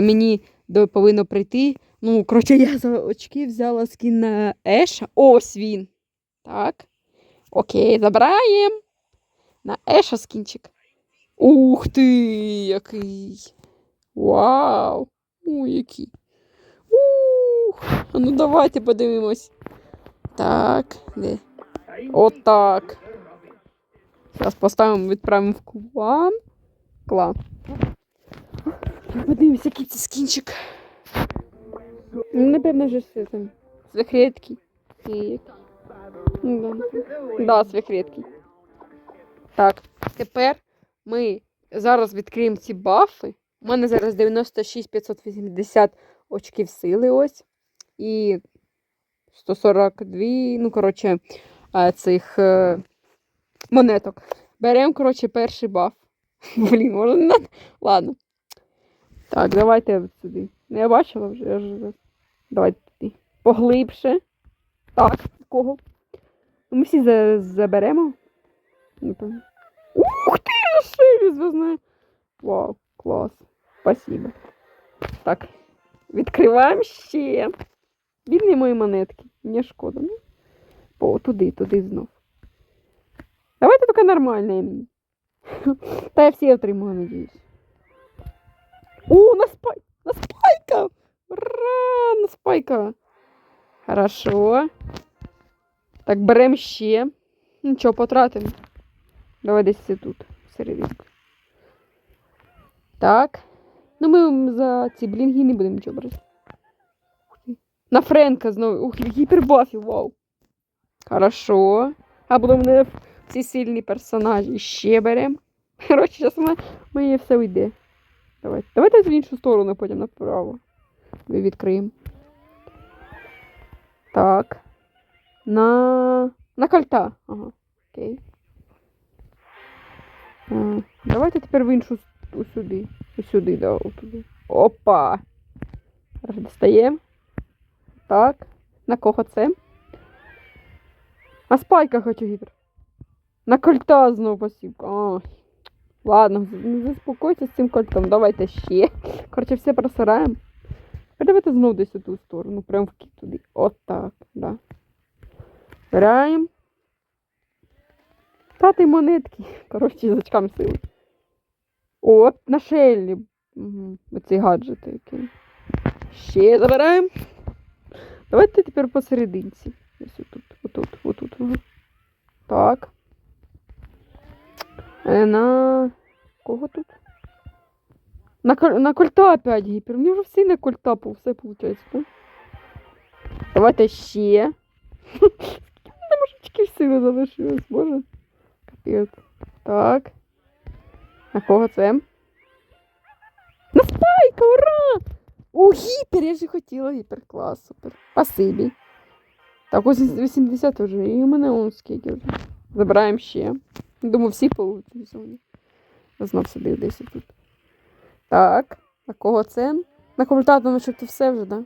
Мені повинно прийти. Ну, коротше, я за очки взяла скін на. Ось він. Так. Окей, забираємо. На Еша скінчик. Ух ти, який. Вау. Ой, який. Ух. Ну давайте подивимось. Так, де? Отак. Зараз поставимо, відправимо в клан. Клан. Подивимось, який це скінчик. Напевно, вже все там. Свихредкий. Ну, Да, да. Так, тепер ми зараз відкриємо ці бафи. У мене зараз 96 580 очків сили ось. І 142, ну, коротше, цих е, монеток. Беремо, коротше, перший баф. Блін, надо? Ладно. Так, давайте сюди. Ну, я бачила вже, я вже. Давайте туди. Поглибше. Так, кого? Ну, Ми всі за- заберемо. Ух ти, шиї зв'язне. Вау, клас. Спасибо. Так. Відкриваємо ще. Бідні мої монетки. Мені шкода. Ну. О, туди, туди знов. Давайте таке нормальне. Та я всі отримую, надіюсь. О, на спай! На спайка! Ура! На спайка! Хорошо. Так, беремо ще. Нічого, потратимо. Давай десь тут, серединку. Так. Ну ми за ці блінги не будемо нічого брати. На Френка знову. Ух, гіпербафів, вау. Хорошо. А будемо мене ці сильні персонажі ще беремо. Коротше, зараз моє все уйде. Давайте. Давайте в іншу сторону, потім направо. Ми відкриємо. Так. На. На кольта. Ага. Окей. А, давайте тепер в іншу сюди. Сюди, да, туди. Опа. Достаємо. Так. На кого це? На спайка хочу гіпер. На кольта знову посіпка. Ой. Ладно, з- не заспокойся з цим кольтом. Давайте ще. Коротше, все просираємо. Давайте знову десь у ту сторону. Прям в кіт туди. Отак, да. Збираємо. П'ятий монетки. Коротше, з очками сили. От, на шеллі. Угу. Оці гаджети які. Ще забираємо. Давайте тепер посерединці. Ось отут, отут, отут. Так. Е, на. Кого тут? На, на кольта опять гіпер. Мені вже всі на кольта по все виходить. Давайте ще. Мене мужичків сили залишилось, боже. Капець. Так. На кого це? На спайка, ура! У гіпер, я ж хотіла гіпер. Клас, супер. Спасибі. Так, ось 80 вже. І у мене он скільки вже. Забираємо ще. Думаю, всі получать сьогодні. Знов сидив десь тут. Так. На кого це? На коментату, ну що ти все вже, да?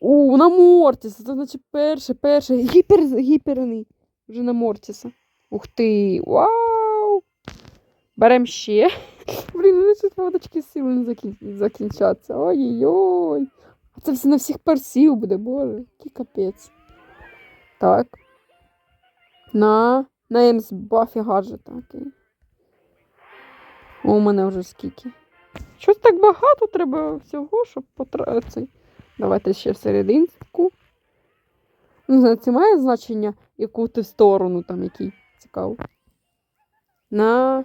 У, на Мортіса. Це значить перше, перше. Гіпер, гіперний. Вже на Мортіса. Ух ти! Вау! Берем ще. Блін, ну тут водочки сили не закін... закінчаться. Ой-ой-ой. А це все на всіх персів буде, боже. Який капець. Так. На. На Емс Бафі гаджета. Окей. О, у мене вже скільки. Щось так багато треба всього, щоб потратити. Давайте ще в серединку. Не знаю, це має значення, яку ти сторону там який. Цікаво. На.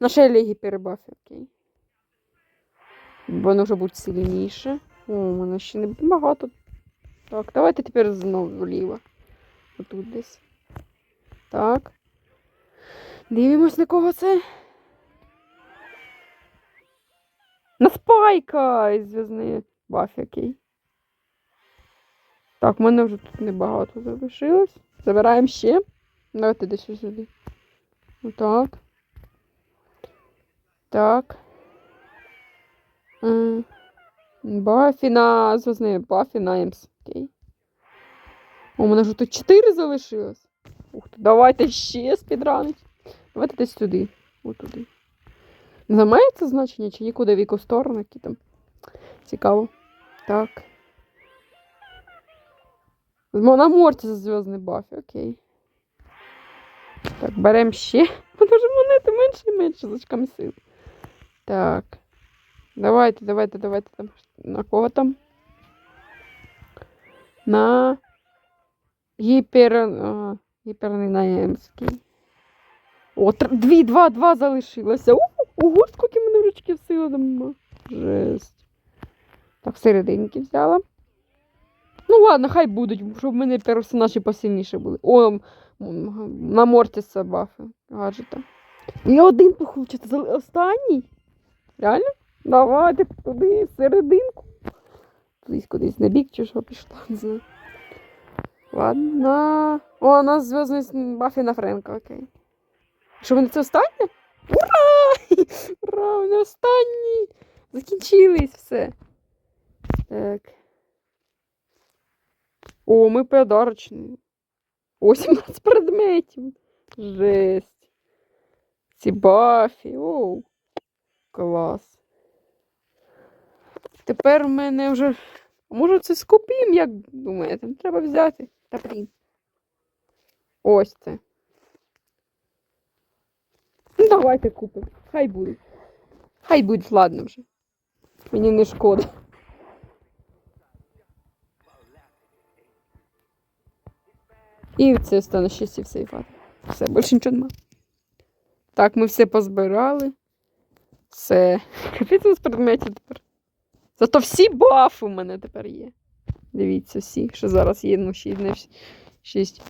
На шелі гіпербафі, окей. Воно вже буде сильніше. О, у мене ще не багато. Так, давайте тепер знову вліво. Отут десь. Так. Дивимось, на кого це. На спайка із зв'язної бафі, окей. Так, в мене вже тут небагато залишилось. Забираємо ще. Давайте десь сюди. Отак. Так. М. Бафі на зв'язної бафі на Емс. Окей. У мене вже тут 4 залишилось. Ух ти, давайте ще спідранить. Давайте десь сюди. Отуди. Замає це значення чи нікуди в яку сторону, які там. Цікаво. Так. На морці за зв'язний баф, окей. Так, беремо ще. Вона ж монети менше і менше з очками сил. Так. Давайте, давайте, давайте там. На кого там? На гіпер. А, гіпернинаємський. О, дві, два, два залишилося. Ого, скільки мене ручки сили там нема. Жесть. Так, серединки взяла. Ну ладно, хай будуть, щоб в мене персонажі посильніше були. О, на Мортіса бафи гаджета. І один получиться. Останній? Реально? Давайте туди, серединку. Кудись кудись на бік чи що пішла. Ладно. О, у нас зв'язний бафі на Френка, окей. Що вони це останнє? Ура! Ура! Вони останні! Закінчились все. Так. О, ми подарочні. О, 17 предметів. Жесть. Ці бафі. Оу. Клас. Тепер в мене вже. Може це скупім, як думаєте? Треба взяти. Та блін. Ось це. Давайте купимо. Хай буде. Хай буде, ладно вже. Мені не шкода. І це стане ще сів сейфати. Все, більше нічого нема. Так, ми все позбирали. Все. Капець у нас предметів тепер. Зато всі бафи у мене тепер є. Дивіться, всі, що зараз є, ну, ще й не всі- шість.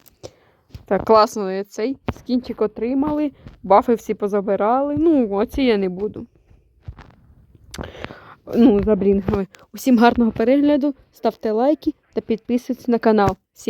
Так, класно цей скінчик отримали, бафи всі позабирали. Ну, оці я не буду. Ну, за блін. Усім гарного перегляду, ставте лайки та підписуйтесь на канал.